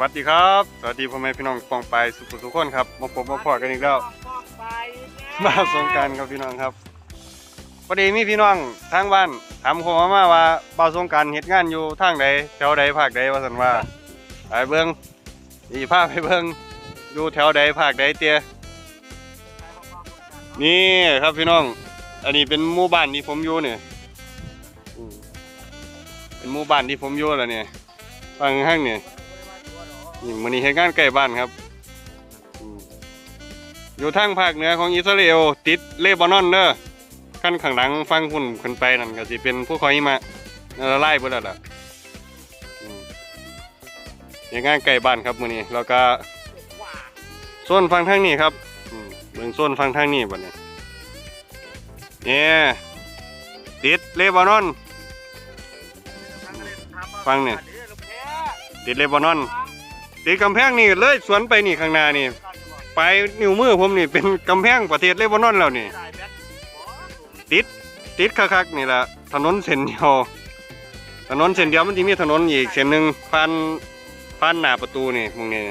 วัสดีครับ สวัสดีพ่อแม่พี่น้องปองไปายสุขทุกคนครับมาพบมาพอกันอีกแล้วมาสงกรารครับพี่น้องครับพอดีมีพี่น้องทางบ้านถามผมมาว่าบ่าวสงกรารเฮ็ดงานอยู่ทางใดแถวใดภาคใดว่าซั่นว่าไปเบิ่งอีพาไปเบิ่งอยู่แถวใดภาคใดเตี้ยนี่ครับพี่น้อง อันนี้เป็นหมู่บ้านที่ผมอยู่เนี่ยอืมเป็นหมู่บ้านที่ผมอยู่แล้วเนี่ยฟังข้างเนี่ย นี่มื้อนี้เฮ็ดงานใกล้บ้านครับ อยู่ทางภาคเหนือของอิสราเอลติดเลบานอนเด้อขั้นข้างหลังฟังพุ่นขึ้นไปนั่นก็สิเป็นภูเขาหิมะละลายเบิดแล้วล่ะอืมอย่างานใกล้บ้านครับมื้อนี้แล้วก็โซนฟังทางนี้ครับอืมเบิ่งโซนฟังทางนี้บัดนี้เนี่ยติดเลบานอนฟังเนี่ยติดเลบานอน ติดกำแพงนี่เลยสวนไปนี่ข้างหน้านี่ปนิ้วมือผมนี่เป็นกำแพงประเทศเลบานอนแล้วนี่ ติดติดคักๆนี่แหละถนนเส้นเดียวถนนเส้นเดียวมันจะมีถนนอีกเส้นหนึ่งผ่านผ่านหน้าประตูนี่มึงนี่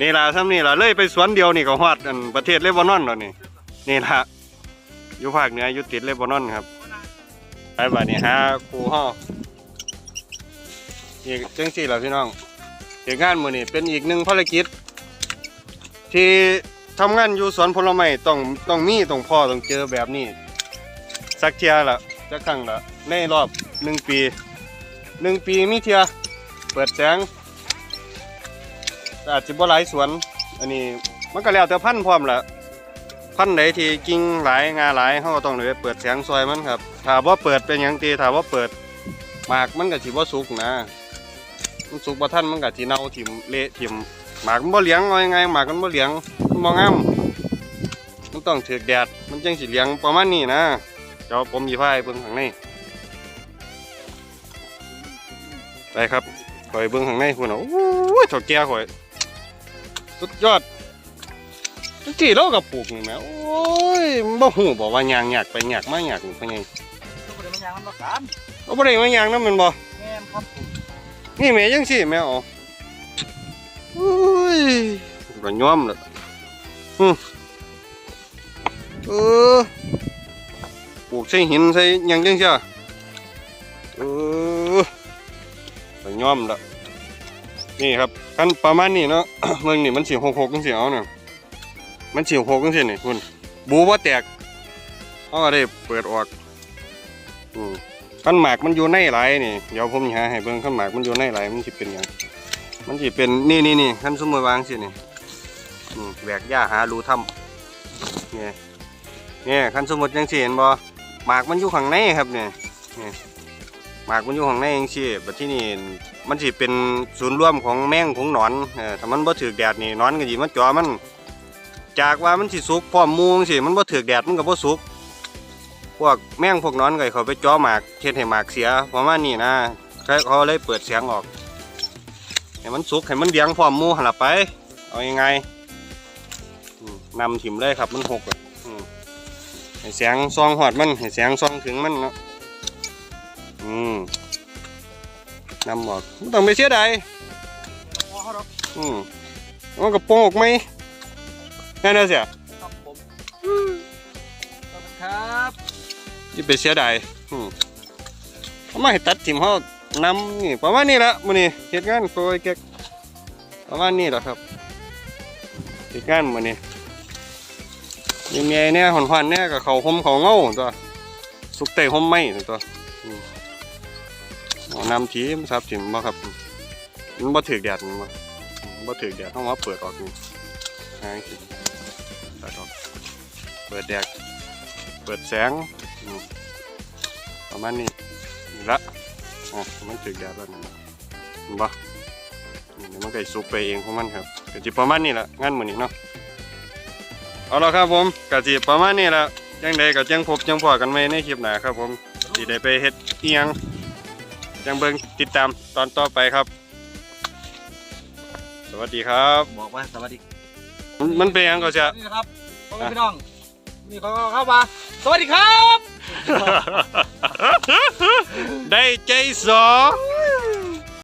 นี่ล่ะซ้ำนี่ล่ะเลยไปสวนเดียวนี่ก็ฮอดอันประเทศเลบานอนแล้วนี่นี่ล่ะอยู่ภาคเหนืออยู่ติดเลบานอนครับไปบัดนี้หาครูฮ้ออีกจังสี่ล่ะพี่น้อง เหตุงานมือนี้เป็นอีกหนึ่งภารกิจ ที่ทำงานอยู่สวนผลไม้ต้องต้องมีต้องพ่อต้องเจอแบบนี้ สักเทียละจะครั้งละในรอบหนึ่งปีหนึ่งปีมีเทียเปิดแสงอาจจะบ่หลายสวน อันนี้มันก็แล้วแต่พันธุ์พร้อมละพันธุ์ไหนที่กิ่งหลายงาหลายเขาก็ต้องเลยเปิดแสงซอยมันครับถ้าว่าเปิดเป็นอย่างตีถ้าว่าเปิดหมากมันก็สิบ่สุกนะ มันสุกบ่ทันมันก็สิเน่าถิ่มเละถิ่มหมากมันบ่เหลียงเอายังไงหมากมันบ่เหลียงมันบ่งามมันต้องถือกแดดมันจังสิเหลียงประมาณนี้นะเดี๋ยวผมหยิบให้เบิ่งข้างในไปครับข่อยเบิ่งข้างในพุ่นน่ะโอ้ยเฒ่าแก่ข่อยสุดยอดจังซี่เราก็ปลูกนี่แหมโอ้ยมันบ่ฮู้บ่ว่ายางยากไปยากมายากนี่เพิ่นไงเอาบ่ได้มายางนำแม่นบ่ นี่แม่จังซี่แม่อ๋ออุ้ยก็ย้อมเลยอืมเออปลูกใส่หินใส่ยังจังเชียเออก็ย้อมละนี่ครับกันประมาณนี้เนาะเมืองนี่มันสีหกหกจังสีเอาเนี่ยมันสีหกจังสีนี่คุณบูว่าแตกเขาก็ได้เปิดออกอืม ขั้นหมากมันอยู่ในไหลนี่เดี๋ยวผมหาให้เบิ่งขั้นหมากมันอยู่ในไหลมันสิเป็นยังมันจะเป็นนี่นี่นี่ขั้นสมมติวางสินี่นี่แหวกหญ้าหารูถ้ำเนี่ยเนี่ยขั้นสมมติยังสิเห็นบ่หมากมันอยู่ข้างในครับเนี่ยนี่หมากมันอยู่ข้างในยังสิแบบที่นี่มันสิเป็นศูนย์รวมของแมงของหนอนเออถ้ามันบ่ถือแดดนี่หนอนก็สิมันจ่อมัน จากว่ามันสิสุกพร้อมมูงสิมันบ่ถือแดดมันก็บ่สุก พวกแมงพวกหนอนก็ให้เขาไปจ่อหมากเฮ็ดให้หมากเสียประมาณนี้นะเขาเลยเปิดเสียงออกให้มันสุกให้มันเลี้ยงพร้อมมูหันละไป เอายังไงนำถิ่มเลยครับมันหกอะอืมให้แสงซองหอดมันให้แสงซองถึงมันเนาะอืมนำออกไม่ต้องไปเสียดายอืมมันกระโปรงออกไหมแน่นอนเสีย ที่ไปเสียดายอืมเอามาให้ตัดถิ่มเขานำนี่ประมาณนี้ละมื้อนี้เหตุงานโปรยเก็กประมาณนี้แหละครับเหตุงานมื้อนี้ยังไงเนี่ยหอนๆเนี่ยกับเขาห่มเขาเงาตัวสุกเตะห่มไหมตัวเอานำทีมนซับถิ่มบ่ครับมันบ่ถือแดดมันบ่ถือแดดต้องมาเปิดออกนี่หาสิเปิดออกเปิดแดดเปิดแสง ประมาณนี้นี่ละอะมันถึกแดดแล้วนะเห็นปะนี่เดี๋ยวมันก็สิสุกไปเองของมันครับก็จิประมาณนี้แหละงานมือนี้เนาะเอาละครับผมก็จิประมาณนี้แหละยังใดก็จังพบจังพอกันไหมในคลิปหน้าครับผมสิได้ไปเฮ็ดเอียงจังเบิ่งติดตามตอนต่อไปครับ สวัสดีครับ บอกว่าสวัสดี มันมันเป็นหยังก็จะนี่นะครับพ่อแม่พี่น้อง นี่เขาเข้ามาสวัสดีครับ ได้ใจสอง